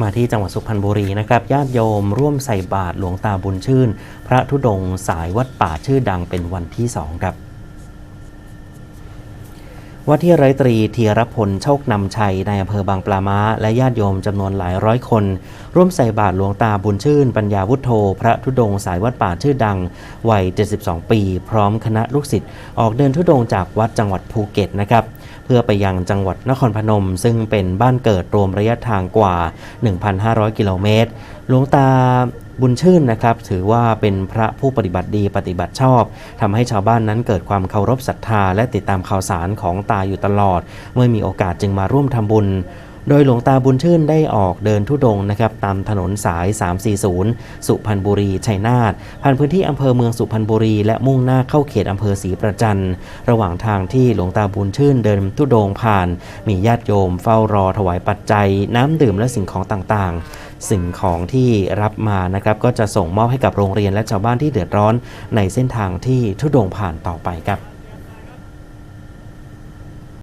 มาที่จังหวัดสุพรรณบุรีนะครับญาติโยมร่วมใส่บาตรหลวงตาบุญชื่น พระธุดงสายวัดป่าชื่อดังเป็นวันที่สองครับ ว่าที่ร้อยตรีธีรพลโชคนำชัยในอำเภอบางปลาม้า และญาติโยมจำนวนหลายร้อยคน ร่วมใส่บาตรหลวงตาบุญชื่น ปัญญาวุฒโธ พระธุดงสายวัดป่าชื่อดัง วัย 72 ปี พร้อมคณะลูกศิษย์ออกเดินธุดงจากวัดจังหวัดภูเก็ตนะครับเพื่อไปยังจังหวัดนครพนม ซึ่งเป็นบ้านเกิดรวมระยะทางกว่า 1,500 กิโลเมตรหลวงตา บุญชื่นนะครับ ถือว่าเป็นพระผู้ปฏิบัติดีปฏิบัติชอบทำให้ชาวบ้านนั้นเกิดความเคารพศรัทธา และติดตามข่าวสารของตาอยู่ตลอด เมื่อมีโอกาสจึงมาร่วมทำบุญ โดยหลวงตาบุญชื่นได้ออกเดินทุดงนะครับตามถนนสาย 340 สุพรรณบุรี ชัยนาท ผ่านพื้นที่อำเภอเมืองสุพรรณบุรี และมุ่งหน้าเข้าเขตอำเภอศรีประจัน ระหว่างทางที่หลวงตาบุญชื่นเดินทุดงผ่าน มีญาติโยมเฝ้ารอถวายปัจจัย น้ำดื่มและสิ่งของต่างๆ สิ่งของที่รับมานะครับก็จะส่งมอบให้กับโรงเรียนและชาวบ้านที่เดือดร้อนในเส้นทางที่ทุดงผ่านต่อไปครับ